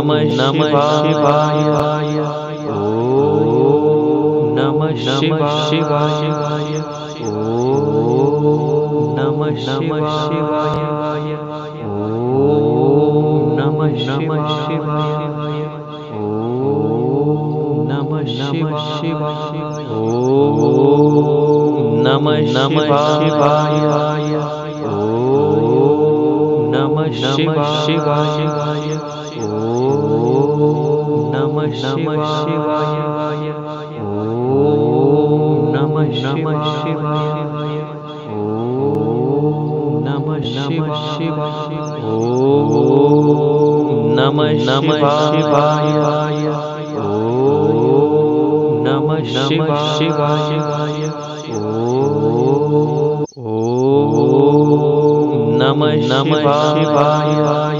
नमः नमः शिवाय। ॐ नमः नमः शिवाय। ॐ नमः नमः शिवाय। ॐ नमः नमः शिवाय। ॐ नमः नमः शिवाय। ॐ नमः नमः शिवाय। ॐ नमः नमः शिवाय नमः नमः शिवाय। ॐ नमः नमः शिवाय। ॐ नमः नमः शिवाय। ॐ नमः नमः शिवाय। ॐ नमः नमः शिवाय। ॐ नमः नमः शिवाय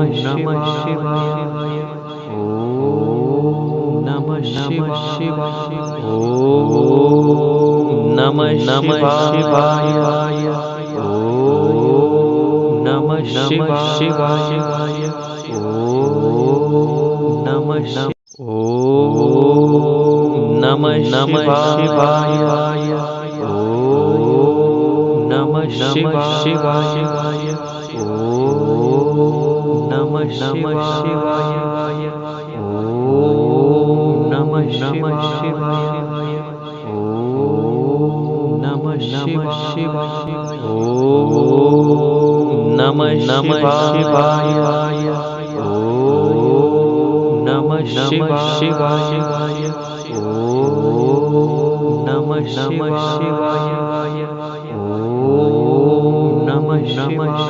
नमः नमः शिवाय। ॐ नमः नमः शिवाय। ॐ नमः नमः शिवाय। ॐ नमः नमः शिवाय। ॐ नमः नमः ॐ नमः नमः शिवाय। ॐ नमः नमः शिवाय नमः नमः शिवाय। ॐ नमः नमः शिवाय। ॐ नमः नमः शिवाय। ॐ नमः नमः शिवाय। ॐ नमः नमः शिवाय। ॐ नमः नमः शिवाय। ॐ नमः नमः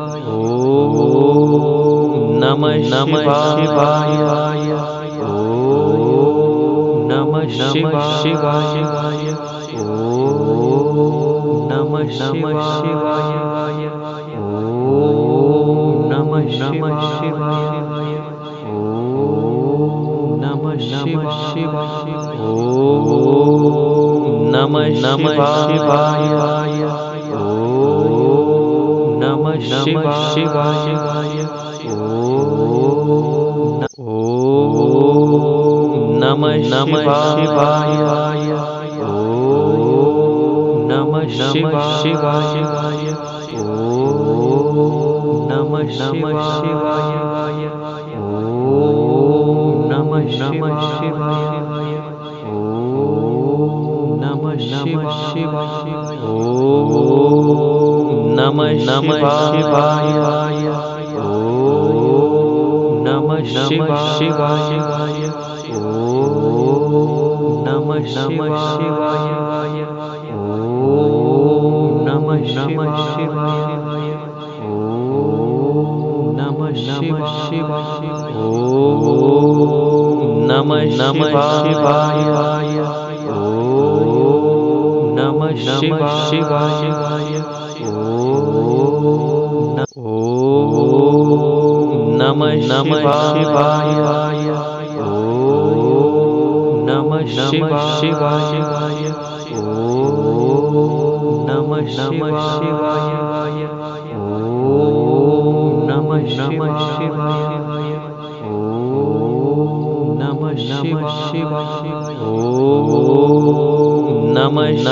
ॐ नमः नमः शिवाय ॐ नमः नमः शिवाय ॐ नमः नमः शिवाय ॐ नमः नमः शिवाय ॐ नमः नमः शिवाय ॐ नमः नमः शिवाय नमः नमः शिवाय। ॐ नमः नमः शिवाय। ॐ नमः शिवाय। ॐ नमः नमः शिवाय। ॐ नमः नमः नमः नमः शिवाय। ॐ नमः नमः शिवाय। ॐ नमः नमः शिवाय। ॐ नमः नमः शिवाय। ॐ नमः नमः शिवाय। ॐ नमः नमः शिवाय। ॐ नमः नमः शिवाय नमः नमः शिवाय। ॐ नमः नमः शिवाय। ॐ नमः नमः शिवाय। ॐ नमः नमः शिवाय। ॐ नमः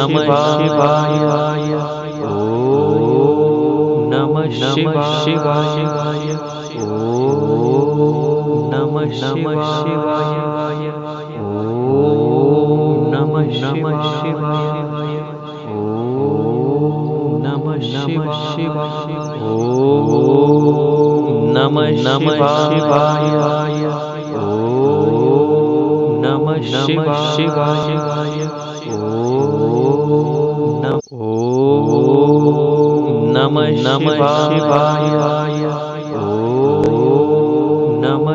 Namah नमः शिवाय। ॐ नम नमः शि शि नम नमः शिव शि ो नम नमः शिवाय। ओ नम नमः शिवायि। ओ नम नम नमः शिवाय।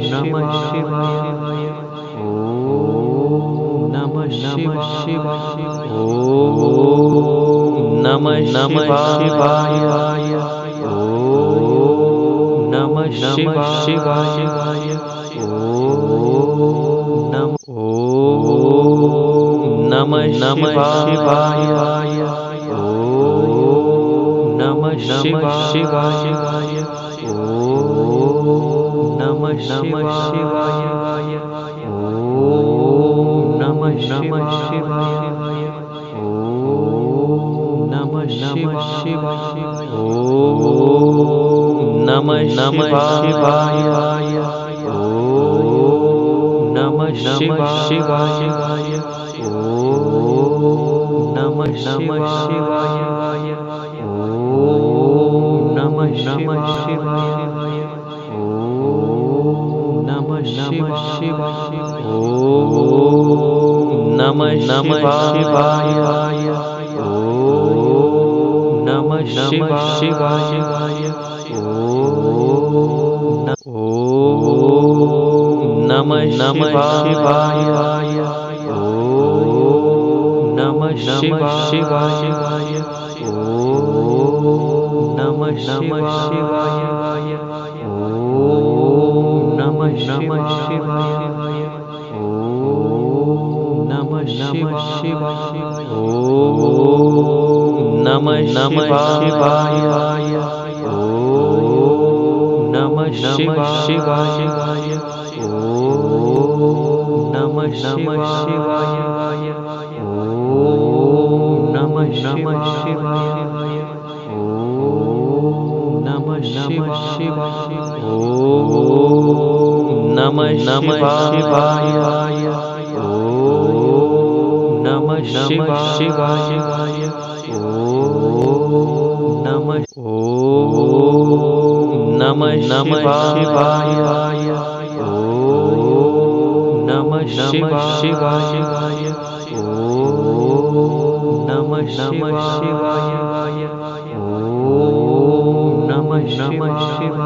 नम शिवाय। शिवाम नम शि ओ नम नम शि ओ नम नमः शिवाय। शि नम नमः शिवाय। ओ नम नमः शिवाय। नमः शिवाय। ओम नमः नमः शिवाय। ओम नमः नमः शिवाय। ओम नमः नमः शिवाय। ओम नमः नमः शिवाय। ओम नमः नमः शिवाय। ओम नमः नमः शिवाय। नम शिव शिव ओ नम नमः शिवाय। आ ओ नम नमः शिवाय। ओ नम नमः शिवाय। आ ओ नम नमः शिवाय। ओ नमो नमः शिवाय। नमो नमः शिवाय। शिवामो नमः शिव शिव ओ नमो नमः शिवाय। ओ नमो नमः शिवाय। ओ नमो नमः शिवामो नमः शिव नम नम शिवाय। आ नम नमः शिवाशिवाय ओ नमो ओ नम नमः शिवाय। आ ओ नम नमः शिवाशिवाय ओ नम नमः शिवाय। ओ नम नमः शिवा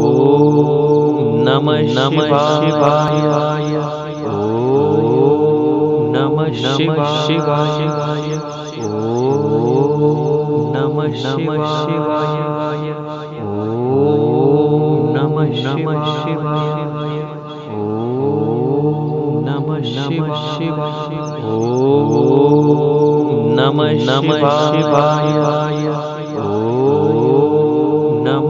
ओ नम नमः शिवाय। ओ नम नमः शिवाय। ओ नमो नमः शिवाय। ओ नमो नमः शिवाय ओ नमो नमः शिवाय शिव ओ नमः शिवाय।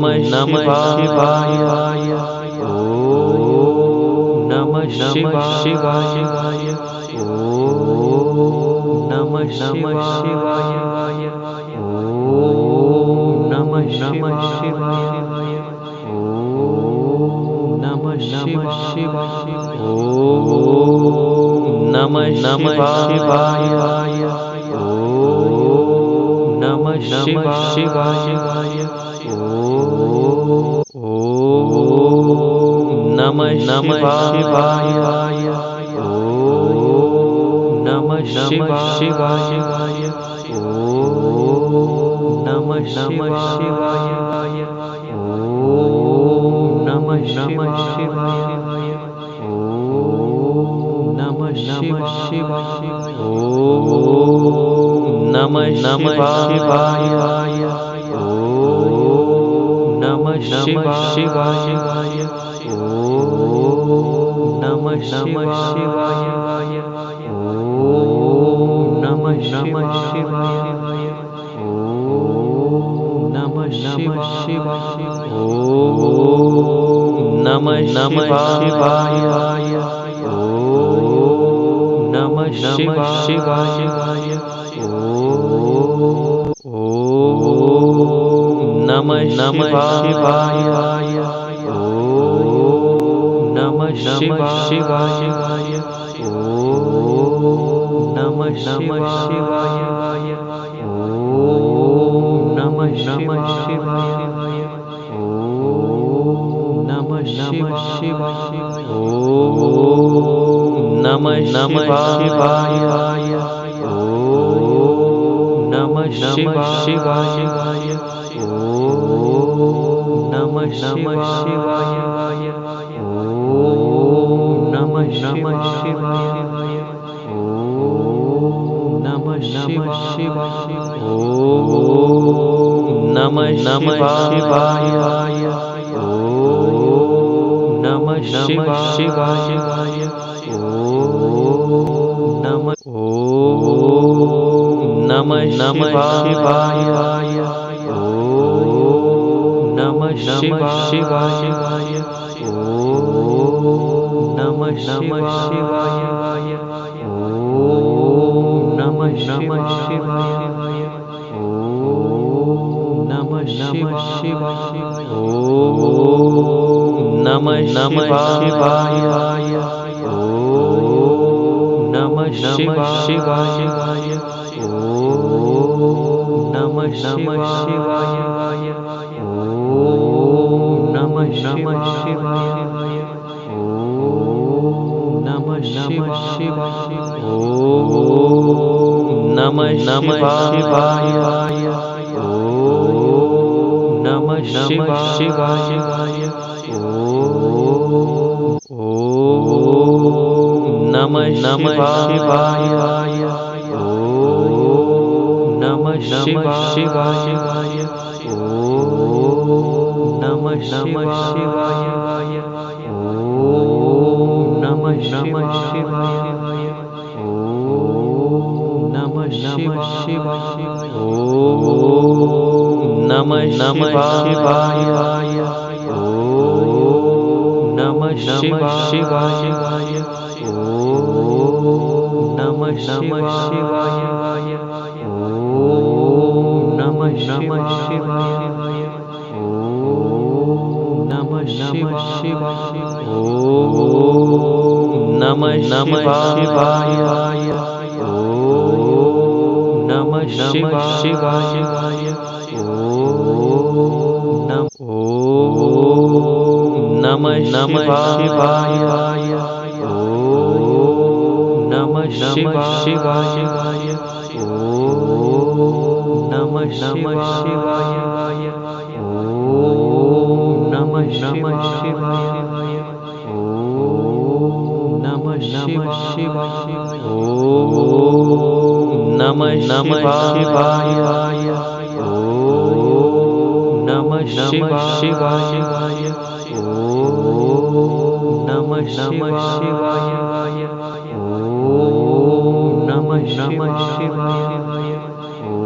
नमः शिवाय। ॐ नमः शिवाय। ओ नमः शिवाय। ॐ नमः शिवाय। ॐ नमः शिवाय। ॐ नमः शिवाय। ॐ नमः शिवाय। नमः शिवाय। ॐ नमः शिवाय। ओ ॐ नमः नमः शिवाय। ॐ नमः नमः शिवाय। ॐ नमः नमः शिवाय। ओ नमः नमः शिवाय। ॐ नमः नमः शिवाय। नमः शिवाय। ॐ नम नमः शिवाय। शि नम नमः शिव शि नमः नम नमबु आया नमः नम नमः शिवाय। वा ओ नमः शिवाय। शिवाय शिवाय। ॐ नमः नमः शिवाय। ॐ नमः नमः शिवाय। ओ नमः नमः शिवाय। ॐ नमः नमः शिवाय। ॐ नमः नमः शिवाय। ॐ नमः नमः शिवाय। नमः शिवाय। ॐ नमः शिव शिव ओ नम नम शिवाय। ॐ नम नमः शिवाशिवाय ओ नम नम शिवाय। ॐ नम नमः शिवाय। नमः शिवाय। नम नम शिवाय। ओम नम शिवाय। ओम नमः शिवाय। नम नमः शिवाय। ओम नमः शिवाय। ओम नमः शिवाय। नम शिव शिव ओ नम नमः शिवाय। ओ नम नमः शिवाय। ओ नम नमः शिवाय। ओ नम नमः शिवाजिवाय ओ नम नमः शिवाय। नम शिव शिव ओ नमो नमः शिवाय। शिव ओ नम नमः शिवा ओ नम नमः शिवाय। ओ नमो नमः शिवा नमः शिवाय ॐ नमः नमः शिवाय ॐ ॐ नमः नमः शिवाय ॐ नमः नमः शिवाय ॐ नमः नमः शिवाय ॐ नमः नमः शिवाय नमः नमः शिवाय। ॐ नमः नमः शिवाय। ॐ नमः नमः शिवाय। ॐ नमः नमः शिवाय। ॐ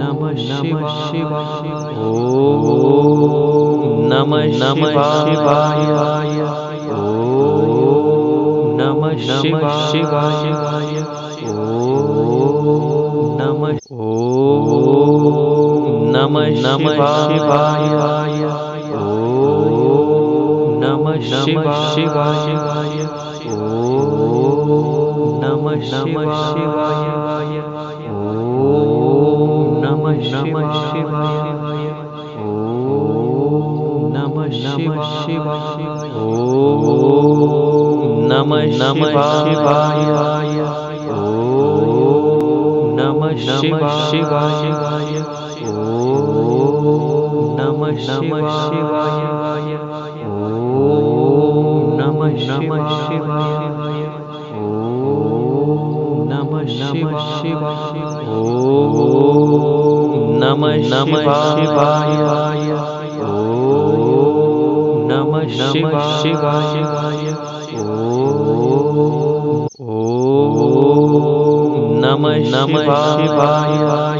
नमः नमः शिवाय। ओ नमः नमः शिवाय। ओ नमः नमः शिवाय। ॐ नमः शिवाय। ॐ नमः शिवाय। ॐ नमः शिवाय। ॐ नमः शिवाय। ॐ नमः शिवाय। ॐ नमः शिवाय नमः शिवाय ॐ नमः शिवाय ॐ नमः शिवाय ॐ नमः शिवाय ॐ नमः शिवाय ॐ ॐ नमः शिवाय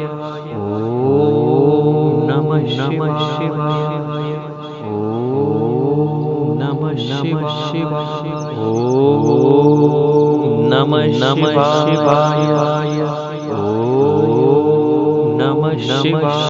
नमः शिवाय। ॐ नमः शिवाय। ॐ नमः शिवाय। ॐ नमः शिवाय